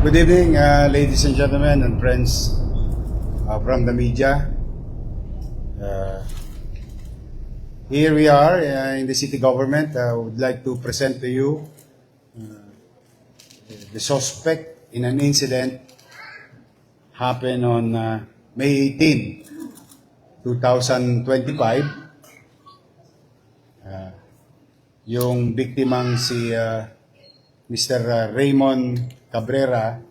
Good evening, uh, ladies and gentlemen and friends uh, from the media. Uh, here we are uh, in the city government. I would like to present to you uh, the suspect in an incident happened on uh, May 18, 2025. Uh, yung biktimang si uh, Mr. uh, Raymond Cabrera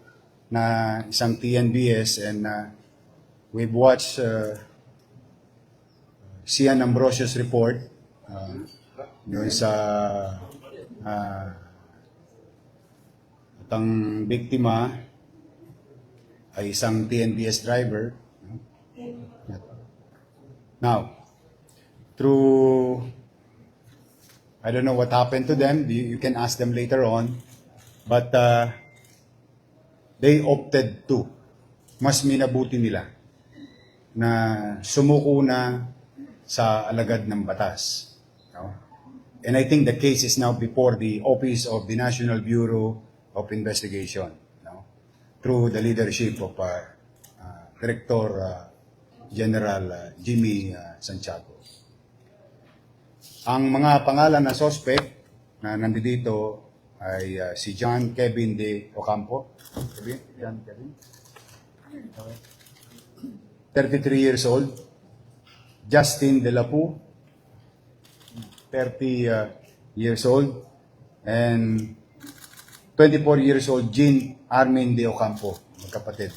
na isang TNBS and uh, we've watched uh, Sian Ambrosio's report uh, sa uh, at ang biktima ay isang TNBS driver. Now, through I don't know what happened to them. You, you can ask them later on. But uh, they opted to. Mas minabuti nila na sumuko na sa alagad ng batas. No? And I think the case is now before the Office of the National Bureau of Investigation. No? Through the leadership of uh, uh, Director uh, General uh, Jimmy uh, Santiago. Ang mga pangalan ng suspect na nandito ay uh, si John Kevin de Ocampo. Kevin? John Kevin? Okay. 33 years old. Justin De La Poo, 30 uh, years old. And 24 years old, Jean Armin De Ocampo, magkapatid.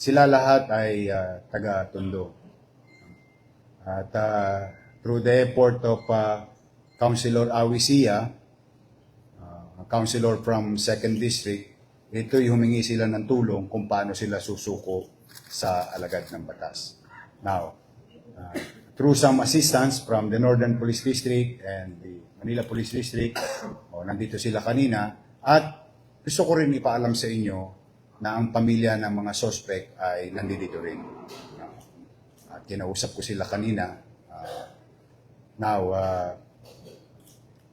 Sila lahat ay uh, taga-Tondo. At uh, through the effort of uh, Councilor Awisia, uh, councilor from 2nd District, ito humingi sila ng tulong kung paano sila susuko sa alagad ng batas. Now, uh, through some assistance from the Northern Police District and the Manila Police District, o nandito sila kanina, at gusto ko rin ipaalam sa inyo na ang pamilya ng mga suspect ay nandito rin. At kinausap ko sila kanina. Uh, now, uh,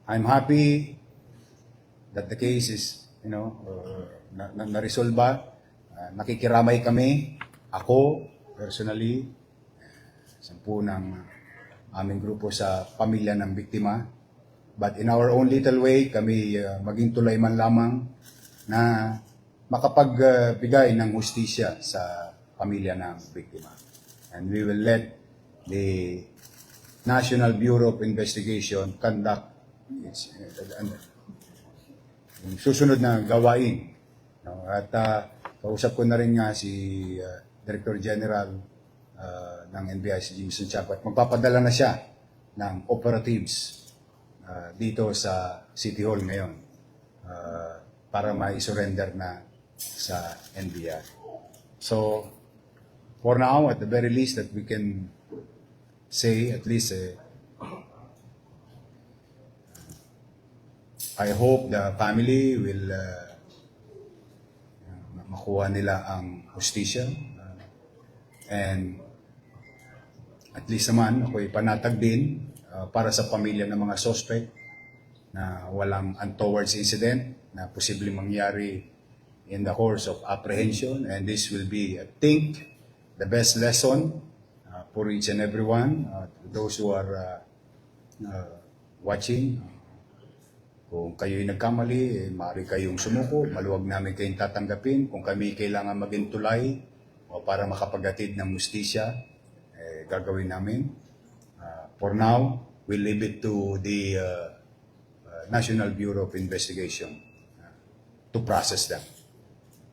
I'm happy that the case is, you know, uh, na, na, na-resolba. Uh, nakikiramay kami, ako, personally, sampu ng aming grupo sa pamilya ng biktima. But in our own little way, kami uh, maging tulay man lamang na makapagbigay ng hustisya sa pamilya ng biktima. And we will let the National Bureau of Investigation conduct its uh, yung susunod na gawain. No? At uh, kausap ko na rin nga si uh, Director General uh, ng NBI, si Jimmy Santiago, at magpapadala na siya ng operatives uh, dito sa City Hall ngayon uh, para ma-surrender na sa NBI. So, for now, at the very least that we can say, at least, eh, I hope the family will uh, makuha nila ang hustisya. Uh, and at least naman, ako'y panatag din uh, para sa pamilya ng mga suspect na walang untowards incident na posibleng mangyari in the course of apprehension. And this will be, I think, the best lesson for each and everyone, uh, those who are uh, uh, watching. Kung kayo'y nagkamali, eh, maaari kayong sumuko, maluwag namin kayong tatanggapin. Kung kami kailangan maging tulay o para makapagatid ng mustisya, eh, gagawin namin. Uh, for now, we leave it to the uh, uh, National Bureau of Investigation uh, to process them.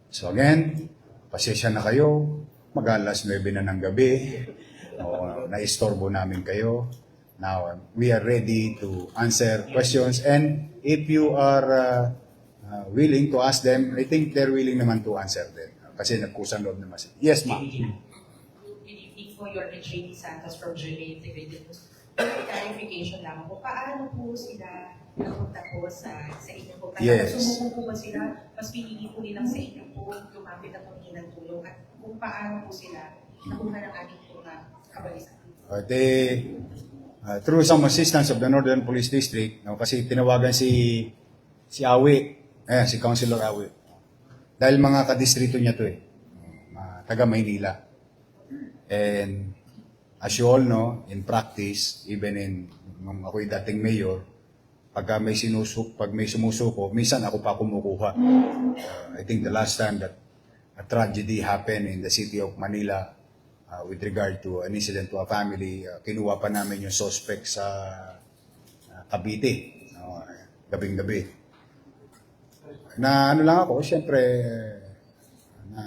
So again, pasensya na kayo, mag-alas 9 na ng gabi, o, na-istorbo namin kayo. Now, um, we are ready to answer questions and if you are uh, uh, willing to ask them, I think they're willing naman to answer them. Kasi nagkusang loob naman sila. Yes, ma'am. Good evening po, Your Jane Santos from GMA Integrated News. Clarification lamang po, paano po sila napunta po sa, sa inyo po? Kaya Yes. sumuko po ba sila, mas pinili po nilang sa inyo po, lumapit at humingi ng tulong, at kung paano po sila nakuha ng ating. Uh, they, uh, through some assistance of the Northern Police District, no, kasi tinawagan si si Awi, eh, si Councilor Awi. Dahil mga kadistrito niya to eh. Mga taga Maynila. And as you all know, in practice, even in nung ako'y dating mayor, pagka may sinusuk, pag may sumusuko, minsan ako pa kumukuha. Uh, I think the last time that a tragedy happened in the city of Manila uh, with regard to an incident to a family, uh, kinuha pa namin yung suspect sa uh, Cavite, no, gabing-gabi. Na ano lang ako, siyempre, na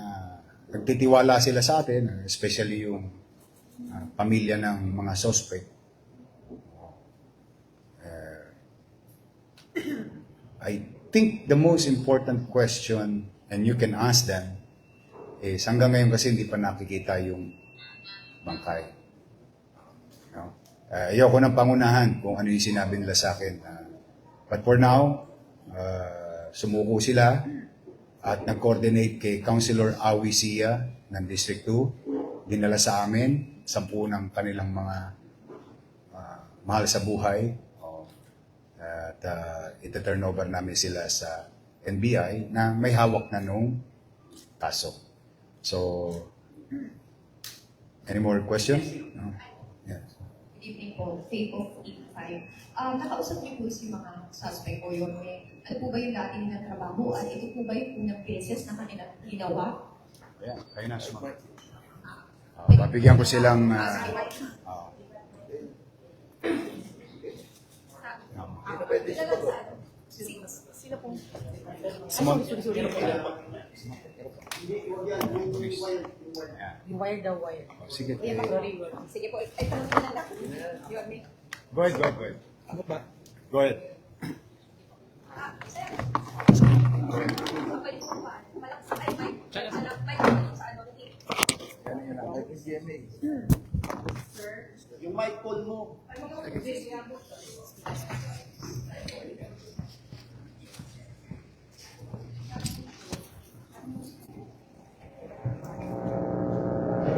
nagtitiwala sila sa atin, especially yung uh, pamilya ng mga suspect. Uh, I think the most important question, and you can ask them, is hanggang ngayon kasi hindi pa nakikita yung bangkay. No? Uh, ayoko ng pangunahan kung ano yung sinabi nila sa akin. Uh, but for now, uh, sumuko sila at nag-coordinate kay Councilor Awi Sia ng District 2. Dinala sa amin, sampu ng kanilang mga uh, mahal sa buhay. Oh, at uh, ita-turn over namin sila sa NBI na may hawak na nung kaso. So, any more questions? No? Yes. Good evening po, Faith of 85. Um, nakausap niyo po si mga suspect po yun. May, ano po ba yung dati nilang trabaho? At ito po ba yung unang beses na kanilang ginawa? Ayan, kayo na sumagot. Uh, babigyan ko silang... Uh, uh, Sino po? Simon. Wire daw, wire. Oh, sige. Sorry. Sige po, ay tanong ko na lang. May- Go ahead, go ahead, go ahead. Go ahead. Po ba? Ano, eh. Yung mic call mo. Disgrasya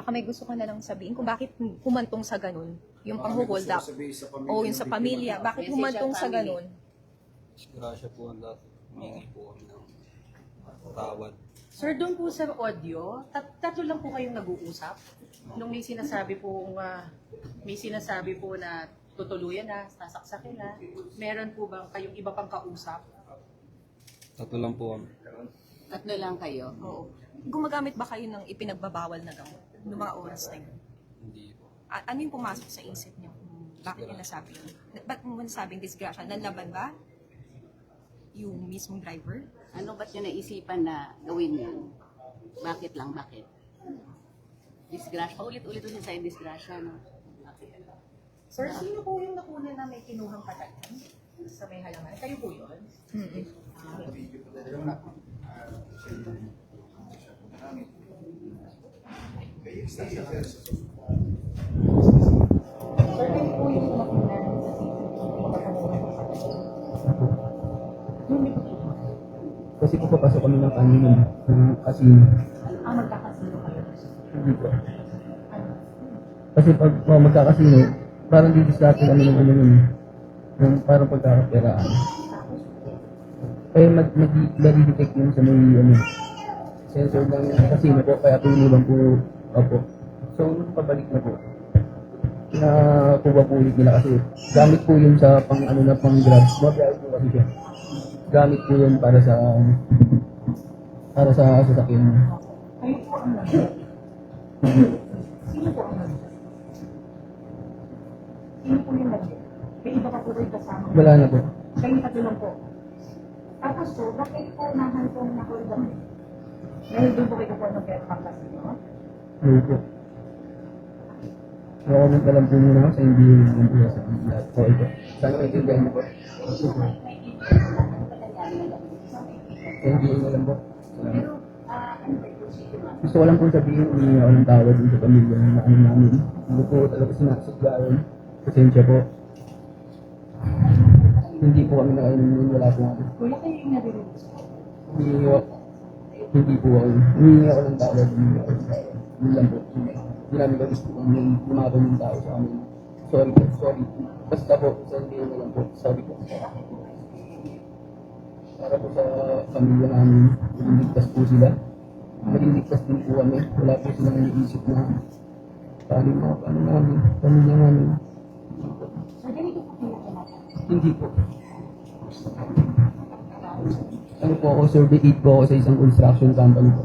Baka may gusto ka na lang sabihin kung bakit humantong sa ganun. Yung pang-hold up. O yung sa pamilya. Bakit humantong sa ganun? Grasya po ang lahat. Humingi po kami ng tawad. Sir, doon po sa audio, tat tatlo lang po kayong nag-uusap. Nung may sinasabi po, may sinasabi po na tutuluyan na, sasaksakin na, meron po bang kayong iba pang kausap? Tatlo lang po kami. Tatlo lang kayo? Oo. Gumagamit ba kayo ng ipinagbabawal na gamot? Noong mga oras na yun? Hindi po. A- ano yung pumasok sa isip niyo? Bakit niya nasabi yun? Ba't mo nasabing disgrasya? Nanlaban ba? Yung mismong driver? Ano ba't yun naisipan na gawin yun? Bakit lang? Bakit? Disgrasya. Paulit-ulit ulit sa disgrasya, no? Bakit? Sir, sino po yung nakuna na may kinuhang patayan sa may halangan? Kayo po yun? Sir, kayo po yung nakuna sa Hindi po. Kasi po papasok kami ng kanina ng casino. Ah, magkakasino kayo. Hindi po. Kasi pag oh, magkakasino, parang didistrate kami ng ano nun. Yung parang pagkakaperaan. Kaya mag, mag, nag-detect yun sa may ano, sensor ng casino po, kaya tinilang po, opo. So, nung pabalik na po, na kuha po ulit nila kasi gamit po yun sa pang ano na pang grab. Mabiyahe po kasi siya. Gamit po yun para sa para sa sasakyan. Kayo po ang Sino po pa po kasama. Wala na po. Kayo katulong po. Tapos po, bakit po nahantong na hold up? Dahil doon po kayo po ng pera pang casino? Ano po. Comment na lang po muna ako sa hindi yung po sa lahat po ito. Sana maintindihan niyo po. Hindi na lang po. Gusto ko lang po sabihin, hindi ako ng tawad dun sa pamilya na ano namin. Hindi po talaga sinasadya yun. Pasensya po. Hindi po kami nakainumin, wala po kami. Kuya, kayo yung narinig. Hindi ako. Hindi po ako. Humingi ako ng tawad. Humingi ako ng tawad. Yun lang po. Hindi namin gusto po kami yung lumaban yung tao sa amin. Sorry po, sorry. Basta po, sa hindi na lang po. Sorry po. Para po sa pamilya namin, maging ligtas po sila. Maging ligtas din po kami. Wala po silang iniisip na paano mga paano namin, pamilya namin. Hindi po. Ano po ako, survey 8 po ako sa isang construction company po.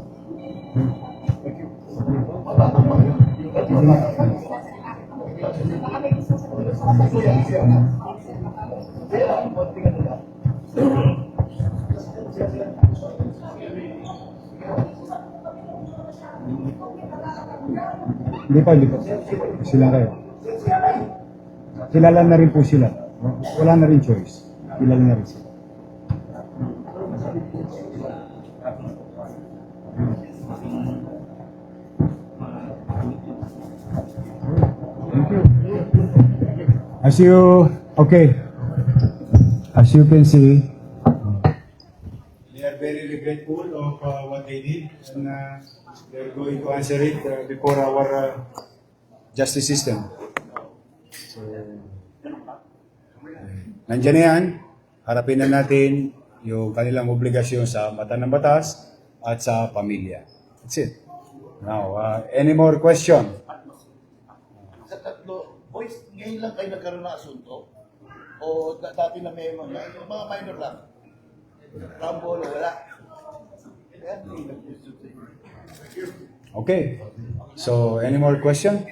Hindi pa, hindi pa. Sila kayo. Kilala na rin po sila. Wala na rin choice. Kilala na rin sila. As you, okay. As you can see, they are very regretful of uh, what they did and uh, they're going to answer it uh, before our uh, justice system. So, nandiyan na yan. Harapin na natin yung kanilang obligasyon sa mata ng batas at sa pamilya. That's it. Now, uh, any more question? Sa tatlo, boys, ngayon lang kayo nagkaroon ng asunto? O da- dati na may mga, mga minor lang? Rambolo, wala? Okay. So, any more question?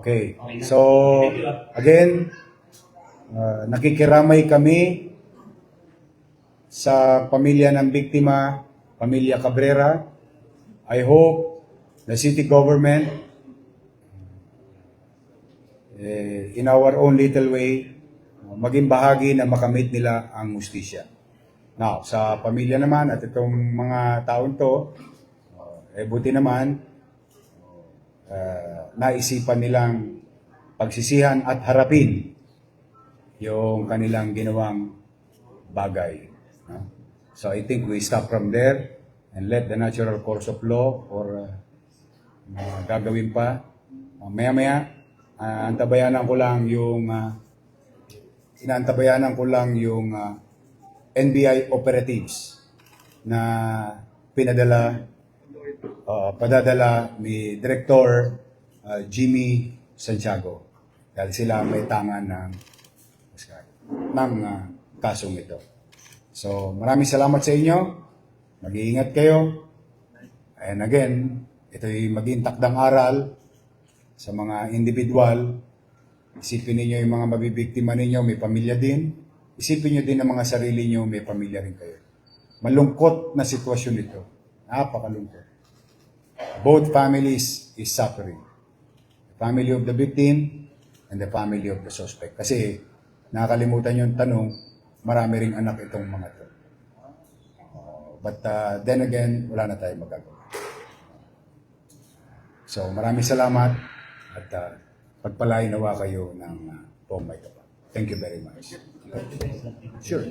Okay. So, again, uh, nakikiramay kami sa pamilya ng biktima, pamilya Cabrera. I hope the city government, eh, in our own little way, maging bahagi na makamit nila ang justisya. Now, sa pamilya naman at itong mga taon to, eh buti naman, uh, naisipan nilang pagsisihan at harapin yung kanilang ginawang bagay. no? So I think we stop from there and let the natural course of law or uh, gagawin pa. Uh, maya-maya, uh, antabayanan ko lang yung uh, inaantabayanan ko lang yung uh, NBI operatives na pinadala uh, padadala ni Director uh, Jimmy Santiago dahil sila may tangan ng ng uh, kasong ito. So, maraming salamat sa inyo. Mag-iingat kayo. And again, ito'y maging takdang aral sa mga individual. Isipin ninyo yung mga mabibiktima ninyo, may pamilya din. Isipin nyo din ang mga sarili nyo, may pamilya rin kayo. Malungkot na sitwasyon ito. Napakalungkot. Both families is suffering. The family of the victim and the family of the suspect. Kasi nakakalimutan yung tanong, marami ring anak itong mga to. But uh, then again, wala na tayong magagawa. So maraming salamat at uh, pagpalain nawa kayo ng uh, may kapal. Thank you very much. Sure.